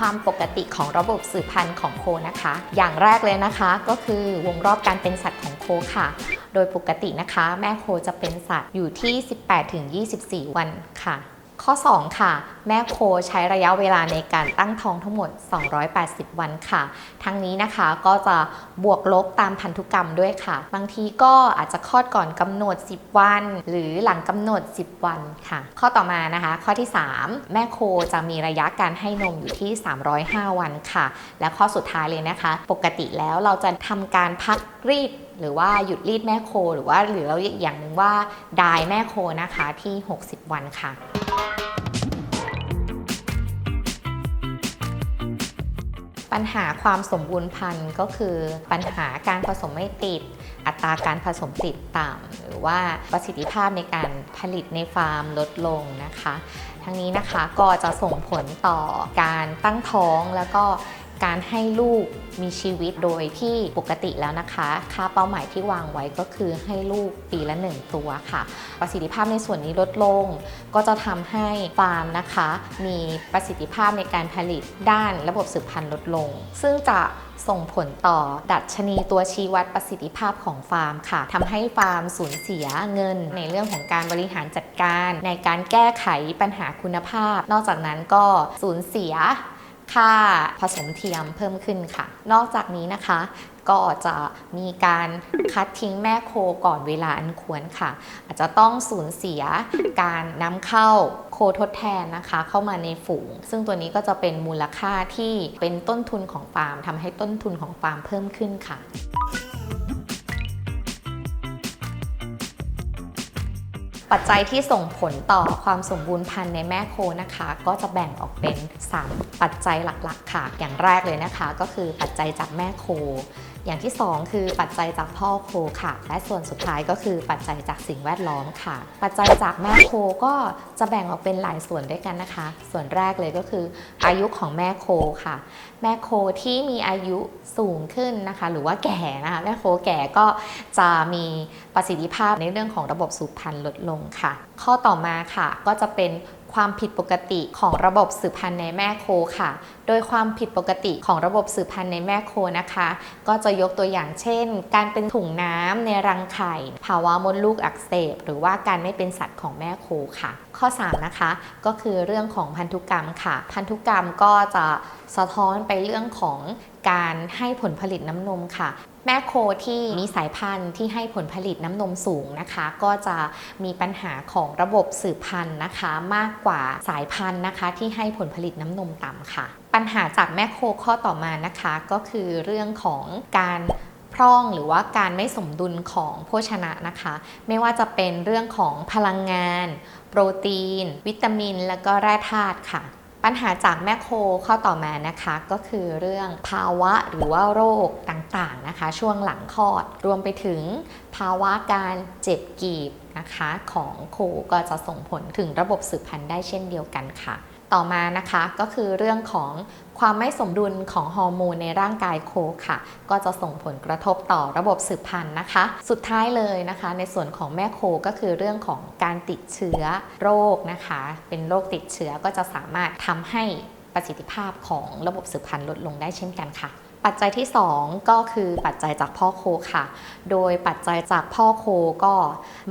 ความปกติของระบบสืบพันธุ์ของโคนะคะ อย่างแรกเลยนะคะก็คือวงรอบการเป็นสัตว์ของโคค่ะ โดยปกตินะคะ แม่โคจะเป็นสัตว์อยู่ที่ 18-24 วันค่ะ ข้อ 2 ค่ะ แม่โคใช้ระยะเวลาในการตั้งท้องทั้งหมด 280 วันค่ะ ทั้งนี้นะคะก็จะบวกลบตามพันธุกรรมด้วยค่ะ บางทีก็อาจจะคลอดก่อนกำหนด 10 วัน หรือหลังกำหนด 10 วันค่ะ ข้อต่อมานะคะ ข้อที่ 3 แม่โคจะมีระยะการให้นมอยู่ที่ 305 วันค่ะ และข้อสุดท้ายเลยนะคะ ปกติแล้วเราจะทำการพักรีด หรือว่าหยุดรีดแม่โค หรือว่าหรือเราเรียกอีกอย่างหนึ่งว่าดายแม่โคนะคะที่ 60 วันค่ะปัญหาความสมบูรณ์พันธุ์ก็คือปัญหาการผสมไม่ติด อัตราการผสมติดต่ำหรือว่าประสิทธิภาพในการผลิตในฟาร์มลดลงนะคะ ทั้งนี้นะคะก็จะส่งผลต่อการตั้งท้องแล้วก็ การให้ลูกมีชีวิตโดยที่ปกติแล้วนะคะ ค่าเป้าหมายที่วางไว้ก็คือให้ลูกปีละ 1 ตัวค่ะ ประสิทธิภาพในส่วนนี้ลดลง ก็จะทำให้ฟาร์มนะคะ มีประสิทธิภาพในการผลิตด้านระบบสืบพันธุ์ลดลง ซึ่งจะส่งผลต่อดัชนีตัวชี้วัดประสิทธิภาพของฟาร์มค่ะทำให้ฟาร์มสูญเสียเงิน ในเรื่องของการบริหารจัดการ ในการแก้ไขปัญหาคุณภาพ นอกจากนั้นก็สูญเสีย ค่าผสมเทียมเพิ่มขึ้นค่ะ นอกจากนี้นะคะ ก็จะมีการคัดทิ้งแม่โคก่อนเวลาอันควรค่ะ อาจจะต้องสูญเสียการนำเข้าโคทดแทนนะคะ เข้ามาในฝูง ซึ่งตัวนี้ก็จะเป็นมูลค่าที่เป็นต้นทุนของฟาร์มทำให้ต้นทุนของฟาร์มเพิ่มขึ้นค่ะ ปัจจัยที่ส่งผลต่อความสมบูรณ์พันธุ์ในแม่โคนะคะ ก็จะแบ่งออกเป็น 3 ปัจจัยหลักๆ ค่ะ อย่างแรกเลยนะคะ ก็คือปัจจัยจากแม่โคอย่างที่ 2 คือปัจจัยจากพ่อโคค่ะ และส่วนสุดท้ายก็คือปัจจัยจากสิ่งแวดล้อมค่ะ ปัจจัยจากแม่โคก็จะแบ่งออกเป็นหลายส่วนด้วยกันนะคะ ส่วนแรกเลยก็คือ อายุของแม่โคค่ะ แม่โคที่มีอายุสูงขึ้นนะคะ หรือว่าแก่นะคะแม่โคแก่ก็จะมีประสิทธิภาพในเรื่องของระบบสูบพันธุ์ลดลงค่ะ ข้อต่อมาค่ะก็จะเป็น ความผิดปกติของระบบสืบพันธุ์ในแม่โคค่ะ โดยความผิดปกติของระบบสืบพันธุ์ในแม่โคนะคะ ก็จะยกตัวอย่างเช่น การเป็นถุงน้ำในรังไข่ ภาวะมดลูกอักเสบ หรือว่าการไม่เป็นสัตว์ของแม่โคค่ะ ข้อ 3 นะคะ ก็คือเรื่องของพันธุกรรมค่ะ พันธุกรรมก็จะสะท้อนไปเรื่องของการให้ผลผลิตน้ำนมค่ะ แม่โคที่มีสายพันธุ์ที่ให้ผลผลิตน้ำนมสูงนะคะ ก็จะมีปัญหาของระบบสืบพันธุ์นะคะ มากกว่าสายพันธุ์นะคะ ที่ให้ผลผลิตน้ำนมต่ำค่ะ ปัญหาจากแม่โคข้อต่อมานะคะ ก็คือเรื่องของการพร่องหรือว่าการไม่สมดุลของโภชนะนะคะ ไม่ว่าจะเป็นเรื่องของพลังงาน โปรตีน วิตามิน และก็แร่ธาตุค่ะ ปัญหาจากแม่โคข้อต่อมานะคะก็คือเรื่องภาวะหรือว่าโรคต่างๆนะคะ ช่วงหลังคลอดรวมไปถึงภาวะการเจ็บกีบนะคะของโคก็จะส่งผลถึงระบบสืบพันธุ์ได้เช่นเดียวกันค่ะ ต่อมานะคะก็คือเรื่องของ ความไม่สมดุลของฮอร์โมนในร่างกายโคค่ะ ก็จะส่งผลกระทบต่อระบบสืบพันธุ์นะคะ สุดท้ายเลยนะคะ ในส่วนของแม่โคก็คือเรื่องของการติดเชื้อโรคนะคะ เป็นโรคติดเชื้อก็จะสามารถทำให้ประสิทธิภาพของระบบสืบพันธุ์ลดลงได้เช่นกันค่ะ ปัจจัยที่ 2 ก็คือปัจจัยจากพ่อโคค่ะ โดยปัจจัยจากพ่อโคก็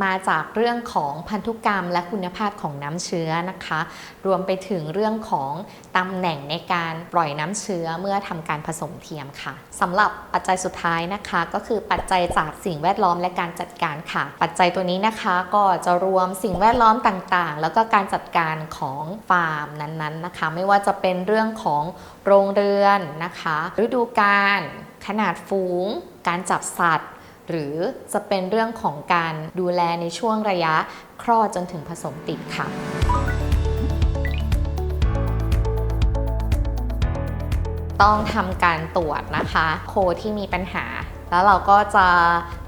มาจากเรื่องของพันธุกรรมและคุณภาพของน้ำเชื้อนะคะ รวมไปถึงเรื่องของตำแหน่งในการปล่อยน้ำเชื้อเมื่อทำการผสมเทียมค่ะสำหรับปัจจัยสุดท้ายนะคะ ก็คือปัจจัยจากสิ่งแวดล้อมและการจัดการค่ะ ปัจจัยตัวนี้นะคะก็จะรวมสิ่งแวดล้อมต่างๆ แล้วก็การจัดการของฟาร์มนั้นๆนะคะ ไม่ว่าจะเป็นเรื่องของโรงเรือนนะคะฤดูกาลขนาดฝูง การจับสัตว์ หรือจะเป็นเรื่องของการดูแลในช่วงระยะคลอดจนถึงผสมติดค่ะต้องทำการตรวจนะคะ โคที่มีปัญหา แล้วเราก็จะ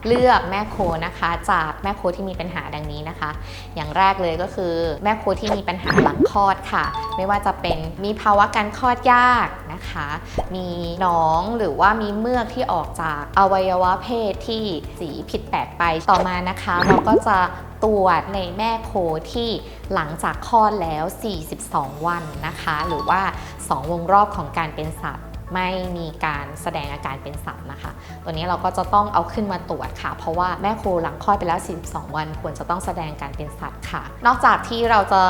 เลือกแม่โคนะคะ จากแม่โคที่มีปัญหาดังนี้นะคะ อย่างแรกเลยก็คือ แม่โคที่มีปัญหาหลังคลอดค่ะ ไม่ว่าจะเป็นมีภาวะการคลอดยาก นะคะ มีน้องหรือว่ามีเมือกที่ออกจากอวัยวะเพศที่สีผิดแปลกไปต่อมานะคะ เราก็จะตรวจในแม่โคที่หลังจากคลอดแล้ว 42 วันนะคะ หรือว่า 2 วงรอบของการเป็นสัตว์ ไม่มีการแสดงอาการเป็นสัตว์นะคะ ตัวนี้เราก็จะต้องเอาขึ้นมาตรวจค่ะ เพราะว่าแม่โคหลังคลอดไปแล้ว 42 วัน ควรจะต้องแสดงการเป็นสัตว์ค่ะ นอกจากที่เราจะ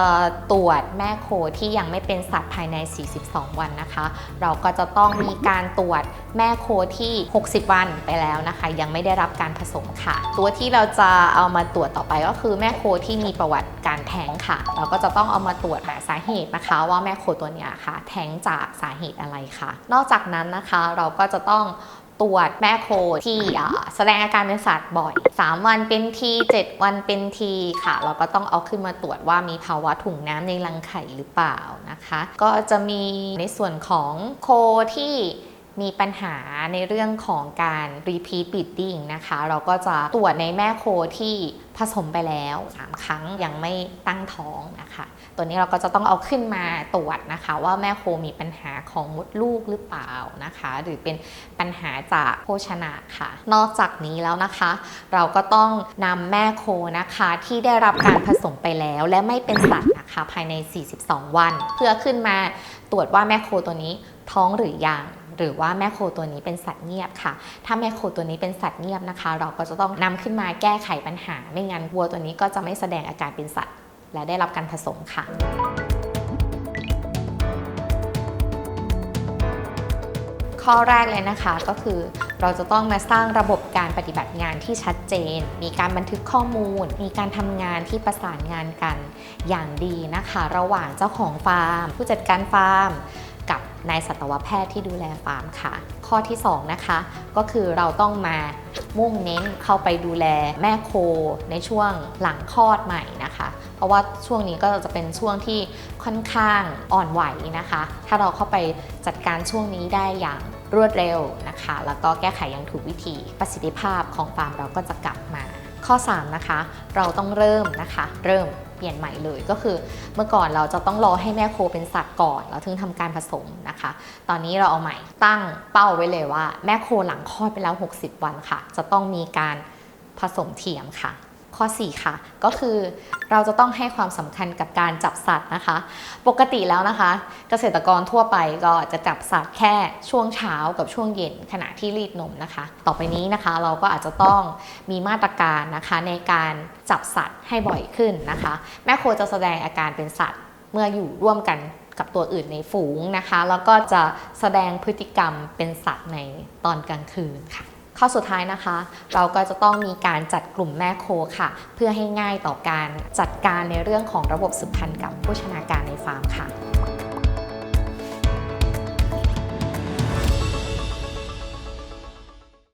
ตรวจแม่โคที่ยังไม่เป็นสัตว์ภายใน 42 วันนะคะ เราก็จะต้องมีการตรวจแม่โคที่ 60 วันไปแล้วนะคะ ยังไม่ได้รับการผสมค่ะ ตัวที่เราจะเอามาตรวจต่อไปก็คือแม่โคที่มีประวัติการแท้งค่ะ เราก็จะต้องเอามาตรวจหาสาเหตุนะคะ ว่าแม่โคตัวเนี้ยค่ะ แท้งจากสาเหตุอะไรค่ะ นอกจากนั้นนะคะเราก็จะต้องตรวจแม่โคที่แสดงอาการเป็นสัตว์บ่อย 3 วันเป็นที 7 วันเป็นทีค่ะ เราก็ต้องเอาขึ้นมาตรวจว่ามีภาวะถุงน้ำในรังไข่หรือเปล่านะคะ ก็จะมีในส่วนของโคที่ มีปัญหาในเรื่องของการ repeat breeding นะคะ เราก็จะตรวจในแม่โคที่ผสมไปแล้ว 3 ครั้งยังไม่ตั้งท้องนะคะ ตัวนี้เราก็จะต้องเอาขึ้นมาตรวจนะคะ ว่าแม่โคมีปัญหาของมดลูกหรือเปล่านะคะ หรือเป็นปัญหาจากโภชนาค่ะ นอกจากนี้แล้วนะคะ เราก็ต้องนำแม่โคนะคะที่ได้รับการผสมไปแล้ว และไม่เป็นสัตว์นะคะภายใน 42 วัน เพื่อขึ้นมาตรวจว่าแม่โคตัวนี้ท้องหรือยัง หรือว่าแม่โคตัวนี้เป็นสัตว์เงียบค่ะ ถ้าแม่โคตัวนี้เป็นสัตว์เงียบนะคะ เราก็จะต้องนำขึ้นมาแก้ไขปัญหา ไม่งั้นวัวตัวนี้ก็จะไม่แสดงอาการเป็นสัตว์ และได้รับการผสมค่ะข้อแรกเลยนะคะก็คือเราจะต้องมาสร้างระบบการปฏิบัติงานที่ชัดเจน มีการบันทึกข้อมูล มีการทำงานที่ประสานงานกันอย่างดีนะคะ ระหว่างเจ้าของฟาร์ม ผู้จัดการฟาร์ม นายสัตวแพทย์ที่ดูแลฟาร์มค่ะ ข้อที่2นะคะก็คือเราต้องมามุ่งเน้นเข้าไปดูแลแม่โคในช่วงหลังคลอดใหม่นะคะ เพราะว่าช่วงนี้ก็จะเป็นช่วงที่ค่อนข้างอ่อนไหวนะคะ ถ้าเราเข้าไปจัดการช่วงนี้ได้อย่างรวดเร็วนะคะ แล้วก็แก้ไขอย่างถูกวิธีประสิทธิภาพของฟาร์มเราก็จะกลับมา ข้อ 3 นะคะ เราต้องเริ่มนะคะ เริ่ม ปลี่ยนใหม่เลยก็คือ เมื่อก่อนเราจะต้องรอให้แม่โคเป็นสัตว์ก่อนแล้วถึงทำการผสมนะคะ ตอนนี้เราเอาใหม่ตั้งเป้าไว้เลยว่า แม่โคหลังคลอดไปแล้ว 60 วันค่ะ จะต้องมีการผสมเทียมค่ะ ข้อ 4 ค่ะ ก็คือเราจะต้องให้ความสำคัญกับการจับสัตว์นะคะ ปกติแล้วนะคะ เกษตรกรทั่วไปก็จะจับสัตว์แค่ช่วงเช้ากับช่วงเย็นขณะที่รีดนมนะคะ ต่อไปนี้นะคะเราก็อาจจะต้องมีมาตรการนะคะในการจับสัตว์ให้บ่อยขึ้นนะคะ แม่โคจะแสดงอาการเป็นสัตว์เมื่ออยู่ร่วมกันกับตัวอื่นในฝูงนะคะ แล้วก็จะแสดงพฤติกรรมเป็นสัตว์ในตอนกลางคืนค่ะ ข้อสุดท้ายนะคะ เราก็จะต้องมีการจัดกลุ่มแม่โคค่ะ เพื่อให้ง่ายต่อการจัดการในเรื่องของระบบสืบพันธุ์กับผู้ชนาการในฟาร์มค่ะ